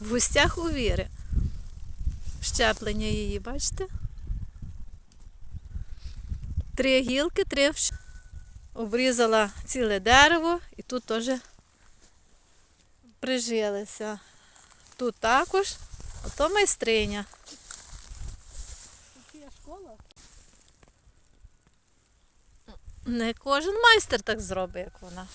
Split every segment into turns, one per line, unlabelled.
В густях у Віри. Щеплення її, бачите? Три гілки, три обрізала ціле дерево і тут теж прижилися. Тут також, ото майстриня. Не кожен майстер так зробить, як вона.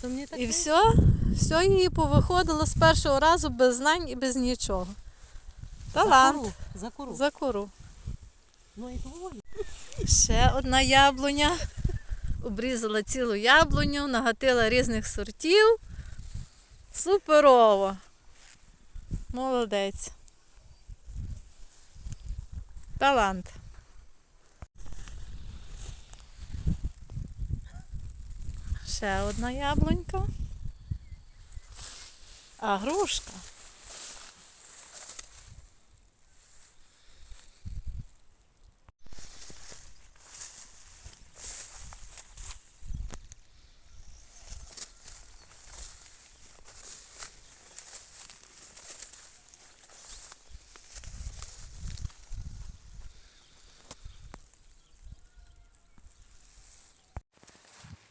То
І все, все її повиходило з першого разу без знань і без нічого. Талант.
За кору.
За кору.
Ну і твої.
Ще одна яблуня. Обрізала цілу яблуню, нагатила різних сортів. Суперово. Молодець. Талант. Ще одна яблунька. А грушка.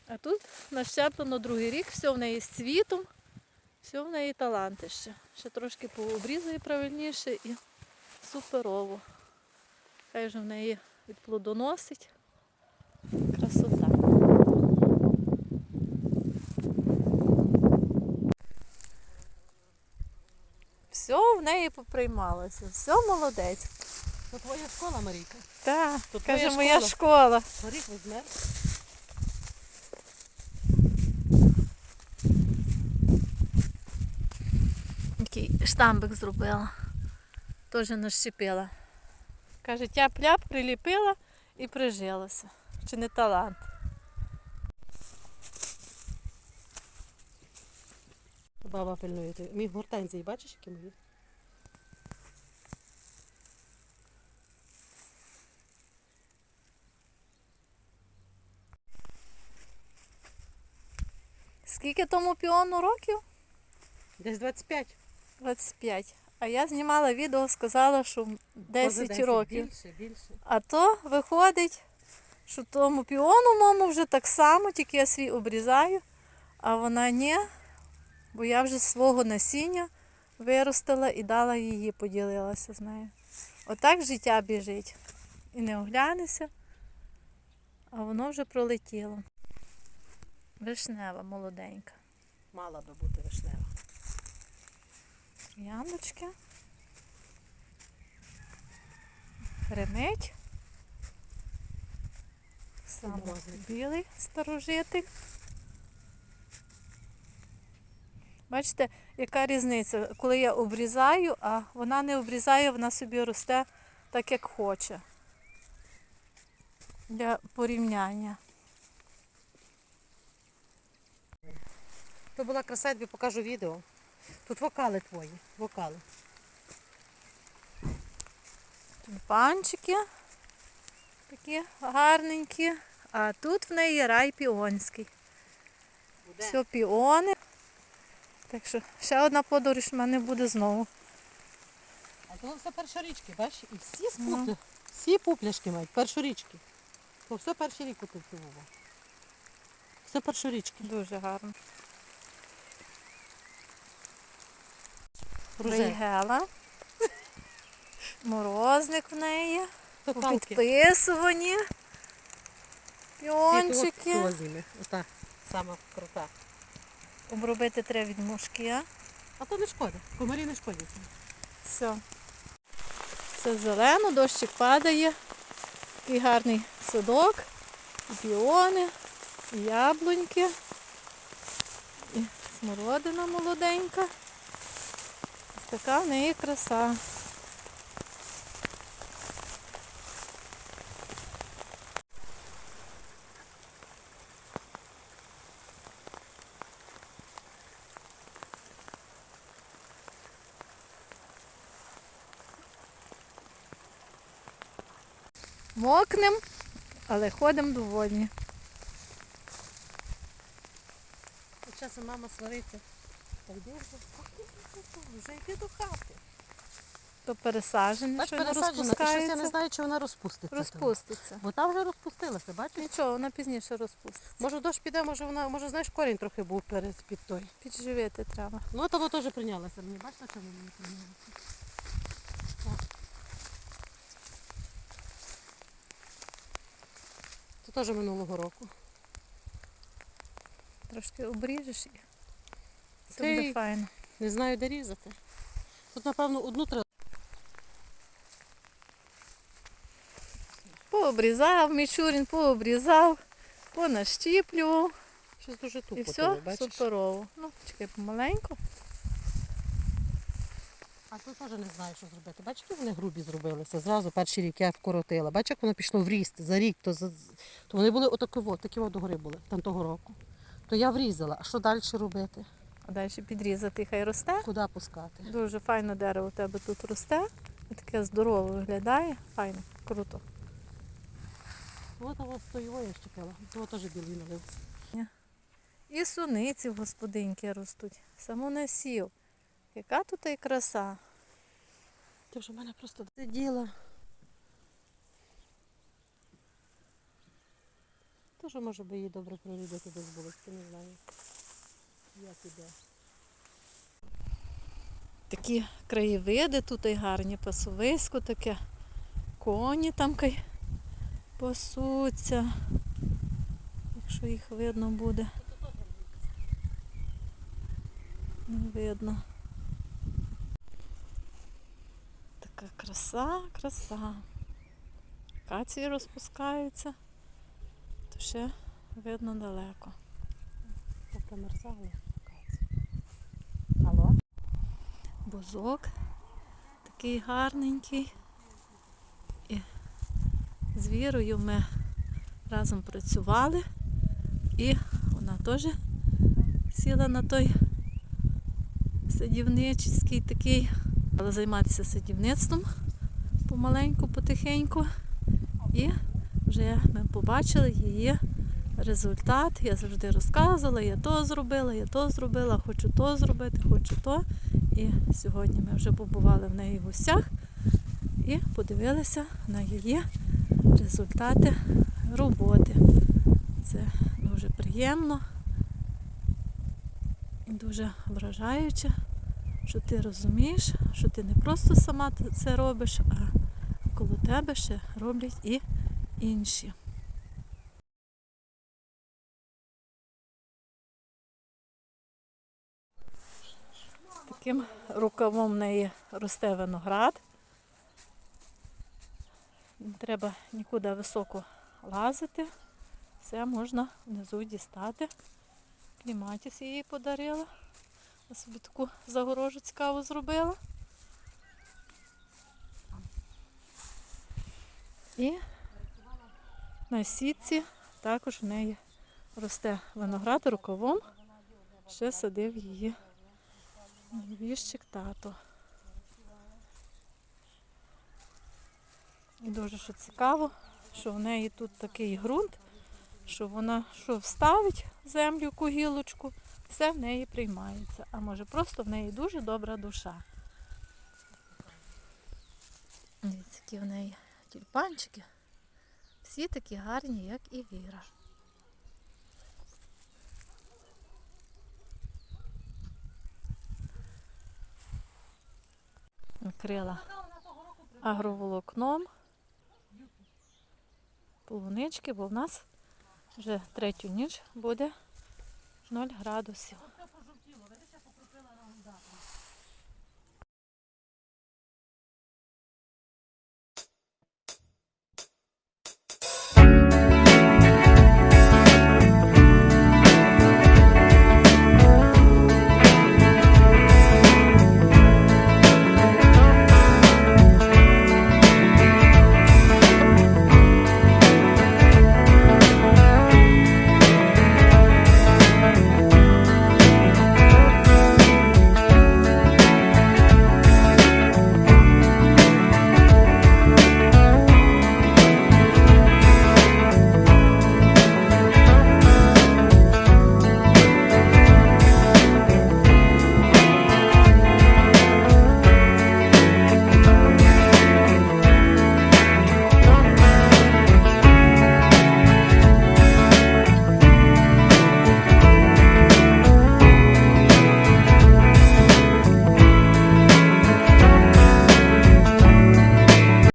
А тут нащеплено другий рік, все в неї з цвітом, все в неї таланти ще. Ще трошки пообрізує правильніше і суперово. Хай вже в неї відплодоносить. Красота. Все в неї поприймалося, все молодець.
То твоя школа, Марійка.
Так,
То
каже моя
школа.
школа.
Горіх візьме.
Такий штамбик зробила. Теж нащепила. Каже, тяп-ляп приліпила і прижилася. Чи не талант?
Баба пильнує. Мій гортензії, бачиш, які мої?
Скільки тому піону років?
Десь 25.
25. А я знімала відео, сказала, що 10,
Поза
років.
Більше, більше.
А то виходить, що тому піону моєму вже так само, тільки я свій обрізаю, а вона ні, бо я вже свого насіння виростила і дала її, поділилася з нею. Отак життя біжить. І не оглянешся, а воно вже пролетіло. Вишнева, молоденька.
Мала би бути вишнева.
Яндочки. Ремить. Саме білий старожитик. Бачите, яка різниця? Коли я обрізаю, а вона не обрізає, вона собі росте так, як хоче. Для порівняння.
То була краса, я тобі покажу відео. Тут вокали твої. Вокали.
Тюльпанчики такі гарненькі. А тут в неї рай піонський.
Буде.
Все піони. Так що ще одна подорож в мене буде знову.
А то все першорічки, бачиш? І всі з
Ну.
всі пупляшки мають, першорічки. То все перший рік культивував. Все першорічки.
Дуже гарно. Рейгела. Морозник в неї. Підписувані. Піончики.
Ота сама крута.
Обробити треба від мушки.
А то не шкода. Комарі не шкодять.
Все. Все зелено, дощик падає. Такий гарний садок. І піони, і яблуньки, і смородина молоденька. Така в неї краса. Мокнем, але ходимо довольні.
Часом мама свариться. Так довго. йти до хати.
То пересаджене,
Бач,
що не
пересаджена, і щось я не
розпускається.
знаю, чи вона розпуститься.
Розпуститься.
Бо та вже розпустилася, бачиш?
Нічого, вона пізніше розпуститься.
Може дощ піде, може вона, може знаєш, корінь трохи був перед під той.
Підживити треба.
Ну, того теж прийнялася мені. Бачиш, на чому мені прийнялася? О. Це теж минулого року.
Трошки обріжеш і все
Ти-
буде файно.
Не знаю, де різати. Тут, напевно, одну треба.
Пообрізав, Мічурін пообрізав, понащіплював
Щось дуже тупо.
і все
тобі,
суперово. Ну, чекай помаленьку.
А тут теж не знаю, що зробити. Бачиш, які вони грубі зробилися. Зразу перший рік я вкоротила. Бачиш, як воно пішло в ріст за рік, то, за... то вони були отакі, от, такі от догори були там того року. То я врізала. А що далі робити?
А далі підрізати хай росте.
Куди пускати?
Дуже файно дерево у тебе тут росте. І таке здорове виглядає. Файно, круто.
Ось того стоїво я щепила. Того теж білий налився.
І суниці в господинки ростуть. Саму насів. Яка тут і краса.
Ти вже в мене просто сиділа. Теж може би її добре прорідити десь булочки, не знаю. Як іде.
Такі краєвиди тут і гарні, пасовисько таке. Коні там кай пасуться. Якщо їх видно буде. Не видно. Така краса, краса. Кації розпускаються, то ще видно далеко.
Попримерзали.
Бузок такий гарненький. І з Вірою ми разом працювали, і вона теж сіла на той садівничий такий, але займатися садівництвом помаленьку, потихеньку. І вже ми побачили її результат. Я завжди розказувала, я то зробила, я то зробила, хочу то зробити, хочу то. І сьогодні ми вже побували в неї в гостях і подивилися на її результати роботи. Це дуже приємно і дуже вражаюче, що ти розумієш, що ти не просто сама це робиш, а коло тебе ще роблять і інші. Таким рукавом в неї росте виноград. Не треба нікуди високо лазити. Все можна внизу дістати. Кліматіс її подарила. Я собі таку загорожу цікаву зробила. І на сітці також в неї росте виноград рукавом. Ще садив її Віщик тато. І дуже що цікаво, що в неї тут такий ґрунт, що вона що вставить землю яку гілочку, все в неї приймається. А може просто в неї дуже добра душа. Дивіться, які в неї тюльпанчики. Всі такі гарні, як і Віра. Накрила агроволокном. Полунички, бо в нас вже третю ніч буде 0 градусів.